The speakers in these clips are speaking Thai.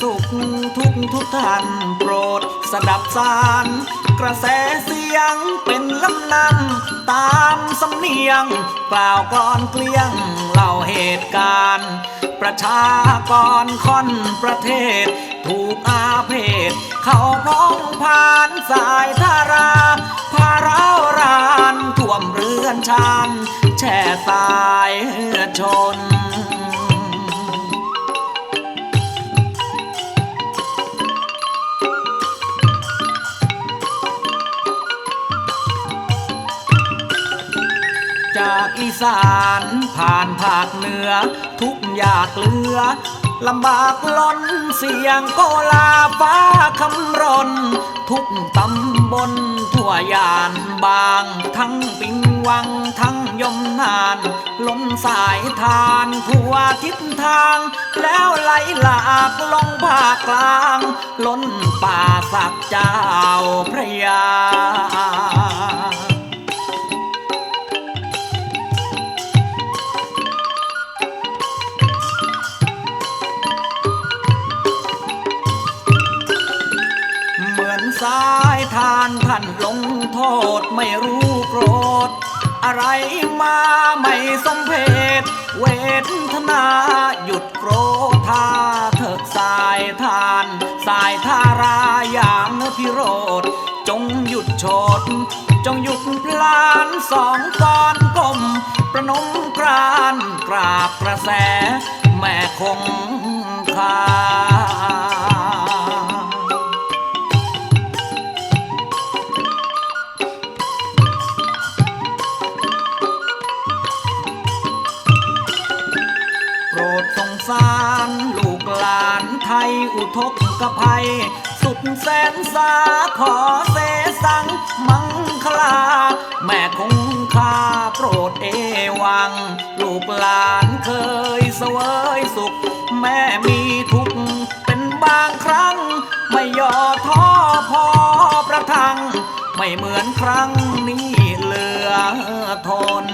สุขทุกทุกท่านโปรดสดับสารกระแสเสียงเป็นลำนำตามสำเนียงกล่าวกลอนเกลี้ยงเล่าเหตุการณ์ ประชากรค่อนประเทศ ถูกอาเพศ เข้าพ้องผ่านสายทาราพาเราวรานท่วมเรือนชานแช่ตายชน จากอีสานผ่านภาคเหนือ ทุกอยากเลือลำบากล้นเสียงโกลาฟ้าคำรน ทุกตำบลทั่วยานบาง ทั้งปิงวังทั้งยมนานล้นสายทานทั่วทิศทาง แล้วไหลหลากลงภาคกลาง ล้นป่าสักเจ้าพระยา ษไม่รู้โกรธ อะไรมาไม่สมเพศเวทนาหยุดโกรธาเถิกสายทาน สายทาราอย่างพิโรธ จงหยุดโฉดจงหยุดพลานสองกอนกลมประนมกรานกราบกระแส แม่คงคา อุทกกภัย สุดแสนสาขอเสสังมังคลา แม่คงคาโปรดเอวัง ลูกหลานเคยเสวยสุข แม่มีทุกข์เป็นบางครั้ง ไม่ย่อท้อพอประทัง ไม่เหมือนครั้งนี้เหลือทน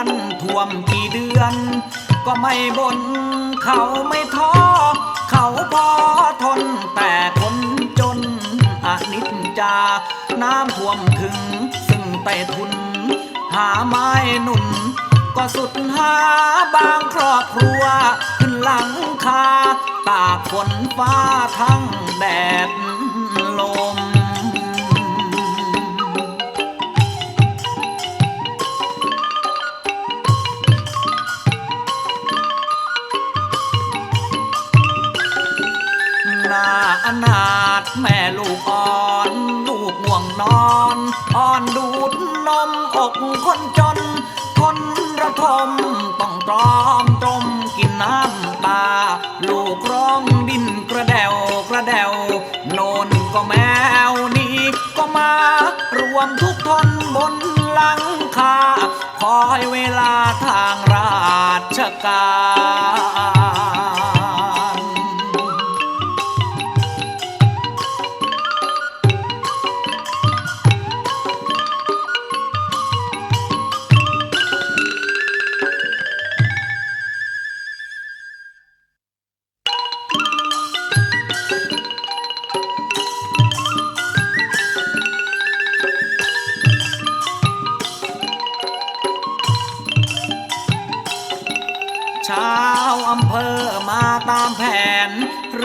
อนท่วมกี่เดือน ก็ไม่บนเขาไม่ท้อ เขาพอทนแต่คนจนอนิจจา น้ำท่วมถึงซึ่งไต้ทุน หาไม้หนุน ก็สุดหาบางครอบครัว ขึ้นหลังคาตากฝนฟ้าทั้งแดด อนาถแม่ลูกอ่อน ลูกห่วงนอน อ่อนดูดนมอกคนจน คนระทมต้องตรอมตรมกินน้ำตา ลูกร้อง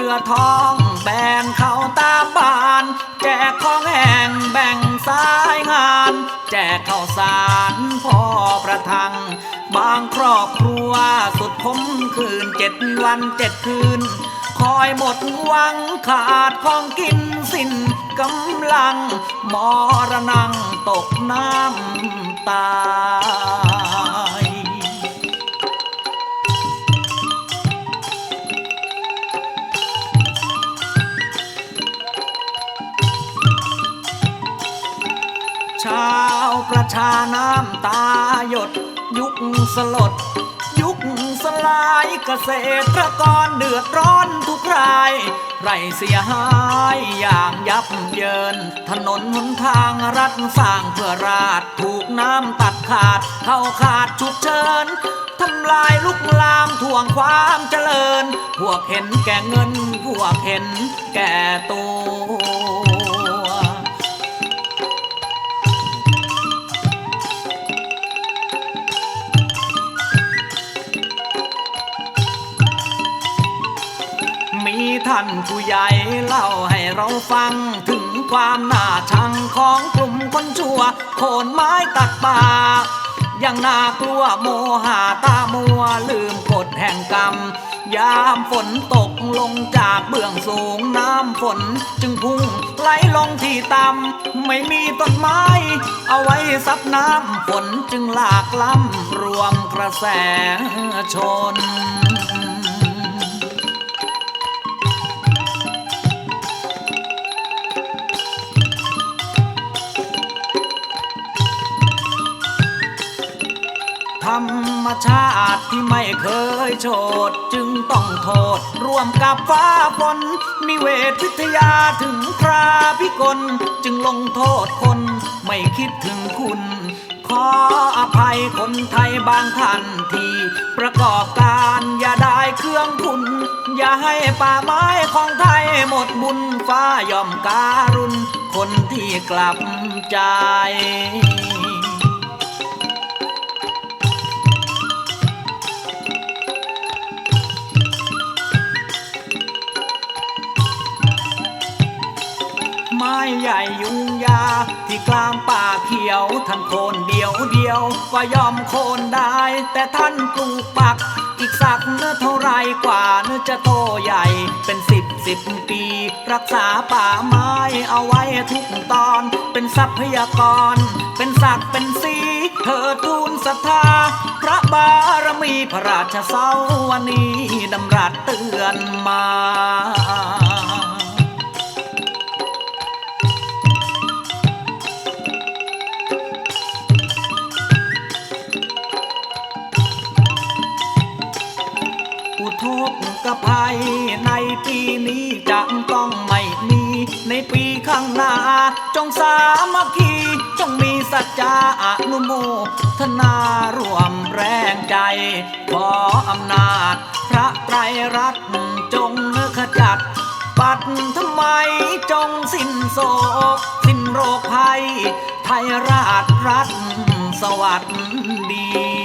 รือท้องแบนเข้าตาบ้าน แจกของแห้งแบ่งสายงาน แจกข้าวสารพ่อประทัง บางครอบครัวสุดคมคืนเจ็ดวันเจ็ดคืน คอยหมดหวังขาดของกินสิ้นกำลังมรณงตกน้ำตา ชาวประชาน้ำตาหยด ยุคสลด ยุคสลายเกษตรกรเดือดร้อนทุกราย ไรเสียหายอย่างยับเยิน ถนนหนทางรัฐสร้างเพื่อราดถูกน้ำตัดขาด เข้าขาดฉุกเฉินทำลายลุกลามท่วงความเจริญ พวกเห็นแก่เงิน พวกเห็นแก่ตัวานผู้ใหญ่เล่าให้เราฟัง ถึงความน่าชังของกลุ่มคนชั่ว โคนไม้ตัดป่ายังน่ากลัวโมหาตามัวลืมกฎแห่งกรรม ยามฝนตกลงจากเบื้องสูงน้ำฝน จึงพุ่งไหลลงที่ต่ำไม่มีต้นไม้ เอาไว้ซับน้ำฝนจึงหลากล้ำรวมกระแสชน ธรรมชาติที่ไม่เคยโชดจึงต้องโทษ ร่วมกับฟ้าฝนนิเวศวิทยาถึงคราพิกล จึงลงโทษคน ไม่คิดถึงคุณ ขออภัยคนไทยบางท่านที่ประกอบการอย่าได้เครื่องทุน อย่าให้ป่าไม้ของไทยหมดบุญฟ้ายอมการุณคนที่กลับใจ ใหญ่ยุงยา ที่กลางป่าเขียว ท่านโคนเดียวเดียว ก็ยอมโคนได้ แต่ท่านปลูกปัก อีกสักเนื้อเท่าไรกว่าเนื้อจะโตใหญ่ เป็นสิบสิบปี รักษาป่าไม้เอาไว้ทุกตอน เป็นทรัพยากร เป็นศักดิ์เป็นสีเธอทูลศรัทธา พระบารมีพระราชเสาวนีดำรัสเตือนมา กภัยในปีนี้จะต้องไม่มี ในปีข้างหน้า จงสามัคคี จงมีสัจจาอนุโมทนาร่วมแรงใจ ขออำนาจ พระไตรรัตน์จงขจัด ปัดทำไมจงสิ้นโศก สิ้นโรคภัย ไทยราชรัฐสวัสดี